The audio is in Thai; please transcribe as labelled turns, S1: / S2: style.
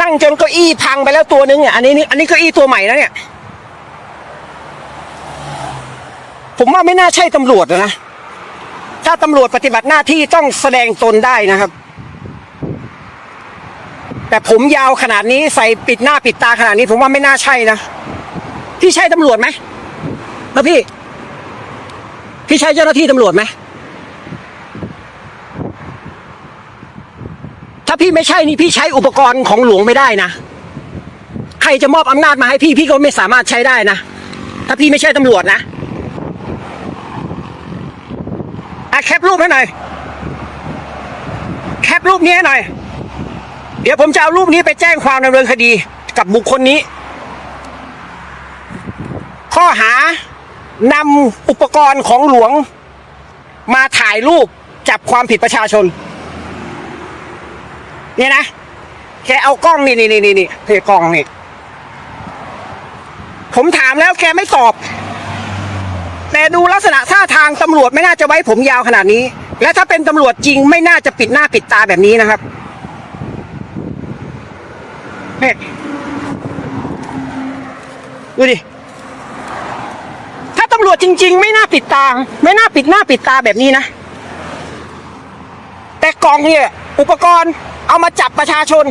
S1: นั่งจนเก้าอี้พังไปแล้วตัวนึงอะอันนี้นี่อันนี้เก้าอี้ตัวใหม่นะเนี่ย ผมว่าไม่น่าใช่ตำรวจนะ ถ้าตำรวจปฏิบัติหน้าที่ต้องแสดงตนได้นะครับ แต่ผมยาวขนาดนี้ใส่ปิดหน้าปิดตาขนาดนี้ ผมว่าไม่น่าใช่นะพี่ใช่ตำรวจไหมแล้วพี่ พี่ใช่เจ้าหน้าที่ตำรวจไหม ถ้าพี่ไม่ใช่นี่พี่ใช้อุปกรณ์ของหลวงไม่ได้นะ ใครจะมอบอำนาจมาให้พี่พี่ก็ไม่สามารถใช้ได้นะ ถ้าพี่ไม่ใช่ตำรวจนะอะแคปรูปให้หน่อย แคปรูปนี้ให้หน่อย เดี๋ยวผมจะเอารูปนี้ไปแจ้งความดำเนินคดีกับบุคคลนี้ ข้อหานำอุปกรณ์ของหลวง มาถ่ายรูปจับความผิดประชาชน เนี่ยนะแกเอากล้องนี่นี่นี่นี่นี่เทกล้องนี่ ผมถามแล้วแกไม่ตอบ แต่ดูลักษณะท่าทางตำรวจไม่น่าจะไว้ผมยาวขนาดนี้ และถ้าเป็นตำรวจจริงไม่น่าจะปิดหน้าปิดตาแบบนี้นะครับเนี่ยดูดิ ถ้าตำรวจจริง ๆ ไม่น่าปิดตา ไม่น่าปิดหน้าปิดตาแบบนี้นะ แต่กล่องเนี่ย อุปกรณ์ เอามาจับประชาชน